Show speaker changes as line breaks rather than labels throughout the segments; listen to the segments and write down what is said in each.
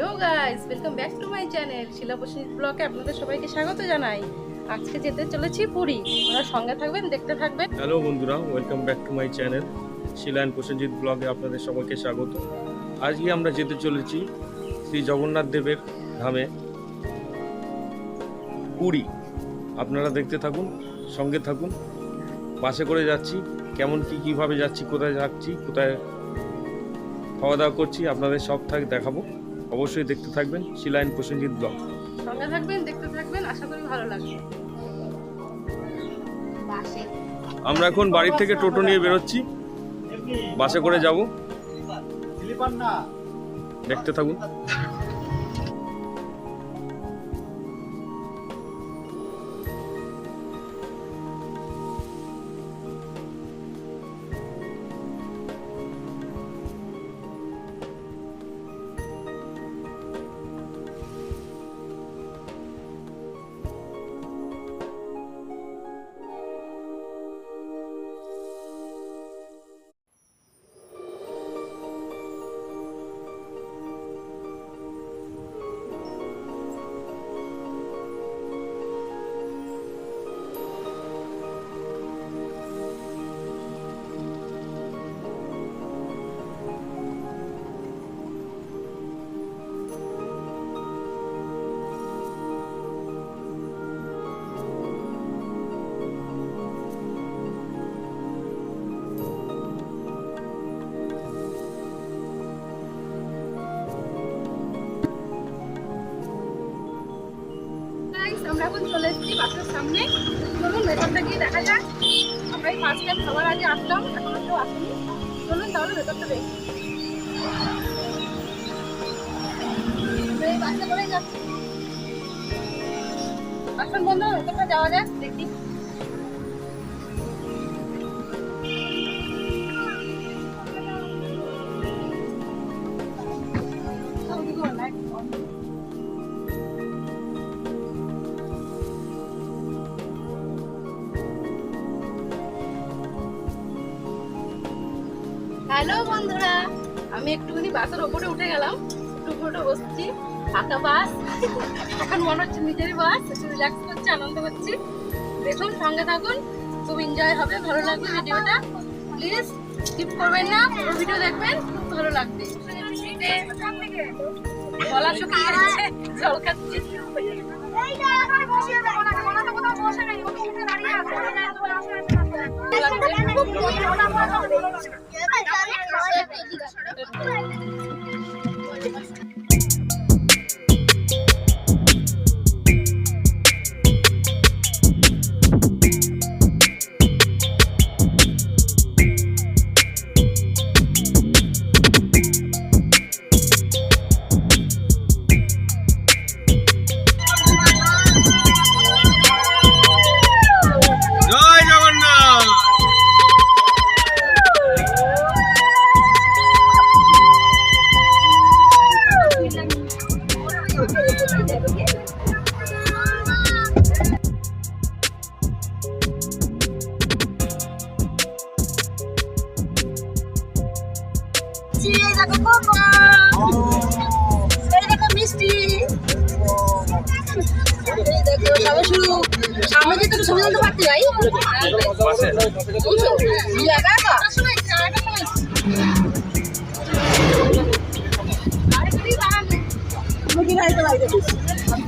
Hello guys welcome back to my channel শিলাপসিনী ব্লগে আপনাদের সবাইকে স্বাগত জানাই। আজকে যেতে চলেছি পুরী। ওরা সঙ্গে থাকবেন, দেখতে থাকবেন।
হ্যালো বন্ধুরা. Welcome back to my channel Shilayan Prosenjit ব্লগে আপনাদের সবাইকে স্বাগত। আজকে আমরা যেতে চলেছি শ্রী জগন্নাথ দেবের ধামে, পুরী। আপনারা দেখতে থাকুন, সঙ্গে থাকুন। বাসে করে যাচ্ছি। কেমন, কি, কীভাবে যাচ্ছি, কোথায় যাচ্ছি, কোথায় খাওয়া দাওয়া করছি, আপনাদের সব থাক দেখাবো। অবশ্যই দেখতে থাকবেন শিলায়ন প্রসেনজিৎ ব্লগ।
সঙ্গে থাকবেন দেখতে থাকবেন আশা করি ভালো লাগবে।
আমরা এখন বাড়ির থেকে টোটো নিয়ে বেরোচ্ছি। বাসে করে যাব। দেখতে থাকুন।
আমরা ফার্স্ট টাইম সবার আগে আসলাম, এখনও কেউ আসেনি। চলুন তাহলে ভেতরটা দেখি। বাসে করে যাচ্ছি। আসুন বন্ধু, ভেতরটা যাওয়া যাক। আমি একটুখানি বাসের ওপরে উঠে গেলাম, একটু উপরে বসছি ফাঁকা বাস। এখন মনে হচ্ছে নিজেরই বাস, একটু রিল্যাক্স করছি, আনন্দ করছি। দেখুন, সঙ্গে থাকুন, খুব এনজয় হবে, ভালো লাগবে ভিডিওটা। প্লিজ স্কিপ করবেন না, পুরো ভিডিও দেখবেন, খুব ভালো লাগবে। গলা শুকিয়ে গেছে, জল খাচ্ছি।
জয় জগন্নাথ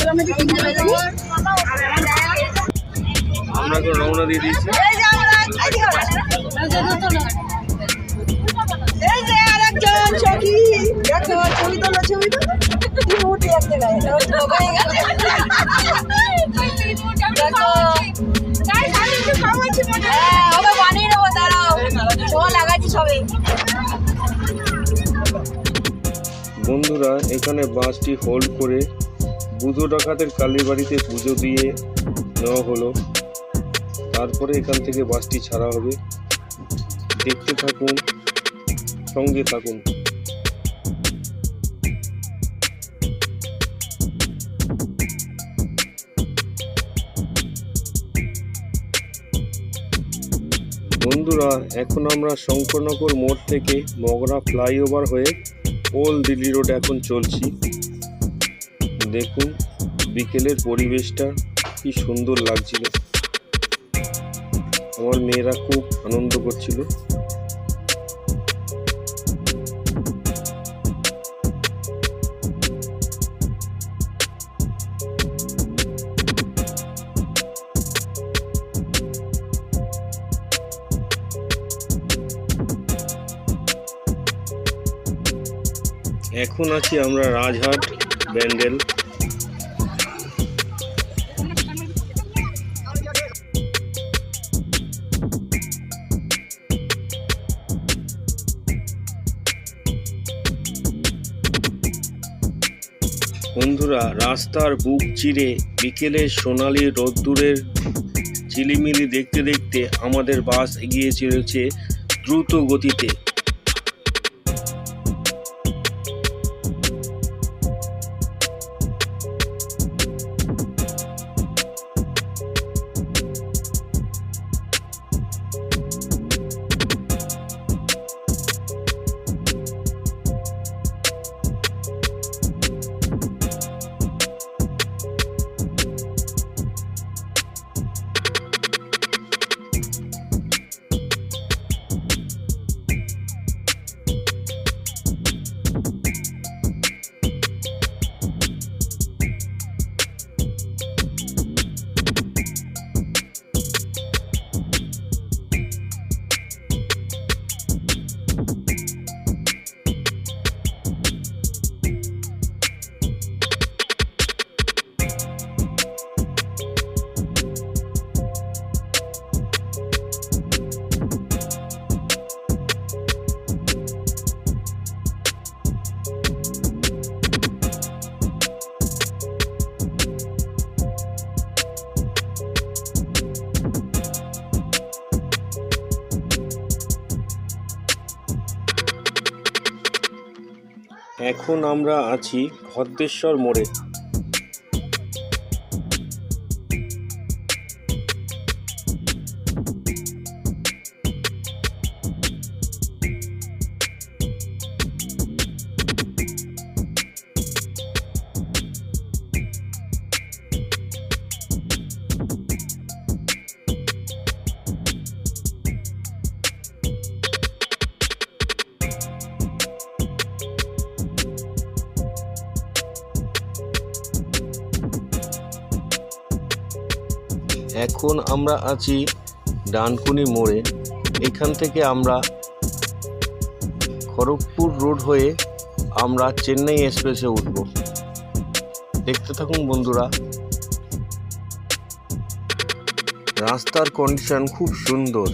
সামনে যেতে তো ছবি ভাই?
বাসে
তো
রওনা দিয়ে দিয়েছি। বন্ধুরা, এখানে বাসটি হোল্ড করে বুধো ডাকাতের কালীবাড়িতে পুজো দিয়ে নেওয়া হলো। তারপরে এখান থেকে বাসটি ছাড়া হবে। দেখতে থাকুন, সঙ্গে থাকুন। বন্ধুরা, এখন আমরা শঙ্করনগর মোড় থেকে মগরা ফ্লাইওভার হয়ে ওল্ড দিল্লি রোড এখন চলছি। দেখুন বিকেলের পরিবেশটা কি সুন্দর লাগছিল। আমার মেয়েরা খুব আনন্দ করছিল। এখন আছি আমরা রাজহাট, ব্যান্ডেল। বন্ধুরা, রাস্তার বুক চিরে বিকেলের সোনালি রোদ্দুরের ঝিলিমিলি দেখতে দেখতে আমাদের বাস এগিয়ে চলেছে দ্রুত গতিতে। এখন আমরা আছি ভদ্রেশ্বর মোড়ে। এখন আমরা আছি ডানকুনি মোড়ে। এখান থেকে আমরা খড়গপুর রোড হয়ে আমরা চেন্নাই এক্সপ্রেসে উঠব। দেখতে থাকুন বন্ধুরা। রাস্তার কন্ডিশন খুব সুন্দর।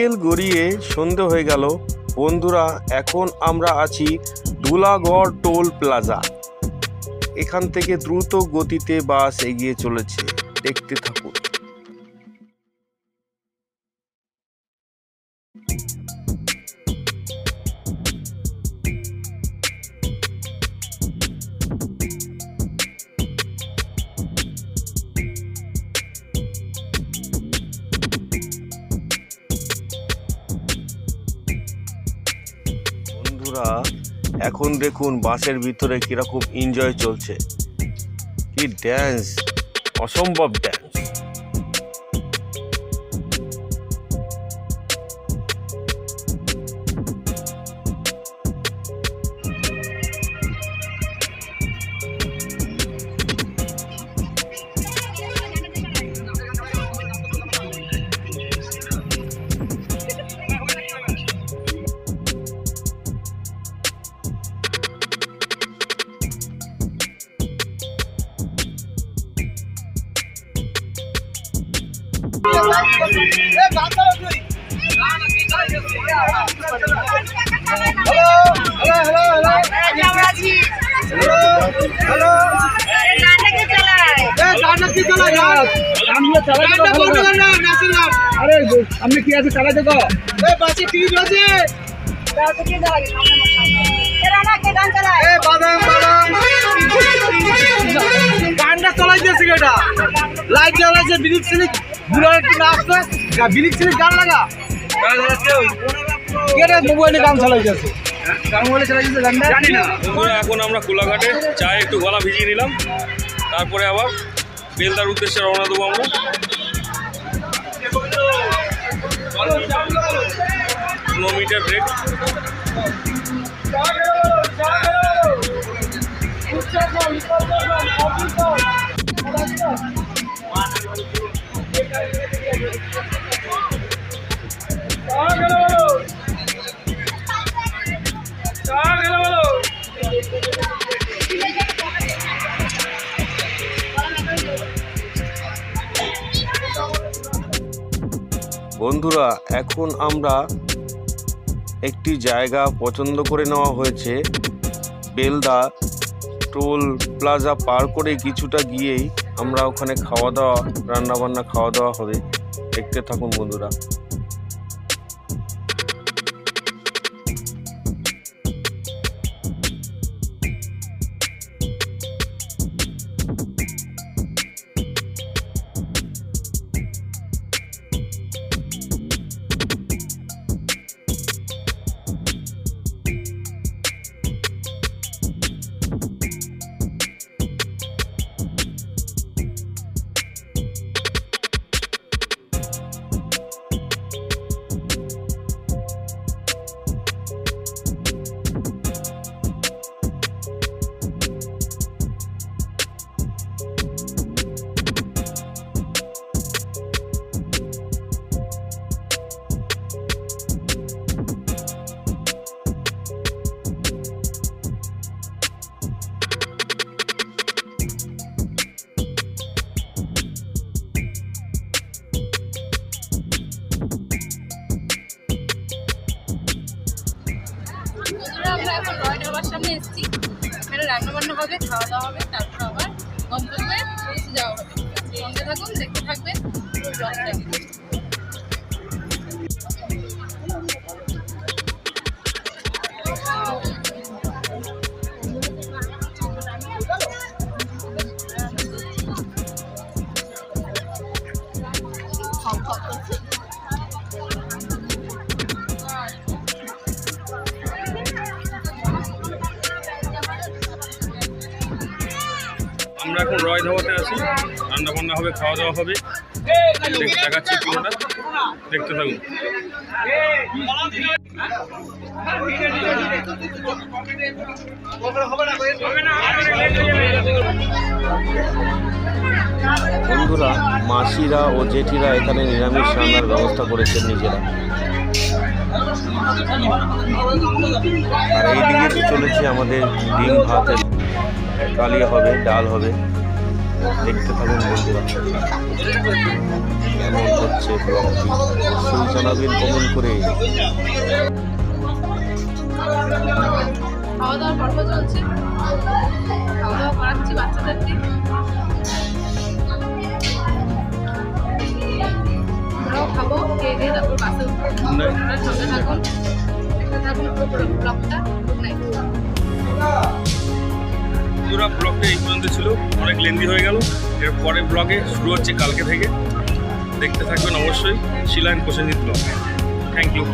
বিকেল গড়িয়ে সন্ধে হয়ে গেল। বন্ধুরা, এখন আমরা আছি দুলাগড় টোল প্লাজা। এখান থেকে দ্রুত গতিতে বাস এগিয়ে চলেছে। দেখতে থাকুন। এখন দেখুন বাসের ভিতরে কীরকম এনজয় চলছে। কি ড্যান্স অসম্ভব ড্যান্স
আরে আপনি কি আছে চালাতে তো গানটা চালাইতেছে এটা লাইট জ্বালাইছে বিলিক সিলিক বুড়ার একটু না আসছে বিলিক সিলিক গান লাগা। কেটে মোবাইলে জানি না।
বন্ধুরা এখন আমরা কোলাঘাটে চায়ে একটু গলা ভিজিয়ে নিলাম। তারপরে আবার বেলদার উদ্দেশ্যে রওনা দেবো আমরা। পনেরো মিটার ব্রেক বন্ধুরা, এখন আমরা একটি জায়গা পছন্দ করে নেওয়া হয়েছে, বেলদা টোল প্লাজা পার করে কিছুটা গিয়েই আমরা ওখানে খাওয়া দাওয়া রান্নাবান্না খাওয়া দাওয়া হবে। দেখতে থাকুন বন্ধুরা।
থাকুন দেখতে থাকবেন।
হবে খাওয়া দাওয়া হবে। দেখ- দেখাচ্ছি পুরোটা। দেখতে থাকুন। বন্ধুরা, মাসিরা ও জেঠিরা এখানে নিরামিষ রান্নার ব্যবস্থা করেছেন নিজেরা। আর এইদিকে চলেছে আমাদের ডিম ভাতের কালিয়া হবে, ডাল হবে। দেখতে থাকুন বন্ধুরা। কেমন হচ্ছে ব্লগটি অবশ্যই জানাবেন কমেন্ট করে।
খাওয়া দাওয়ার পর্ব চলছে। খাওয়া দাওয়া করাচ্ছি বাচ্চাদেরকে। আমরাও খাব খেয়ে দিয়ে তারপর বাসে উঠবো। আপনারা সঙ্গে থাকুন। ব্লগটা গুড নাইট
বন্ধুরা ব্লগটা এই পর্যন্ত ছিল। অনেক লেন্দি হয়ে গেল। এর পরের ব্লগে শুরু হচ্ছে কালকে থেকে। দেখতে থাকবেন অবশ্যই Shilayan Prosenjit blog thank you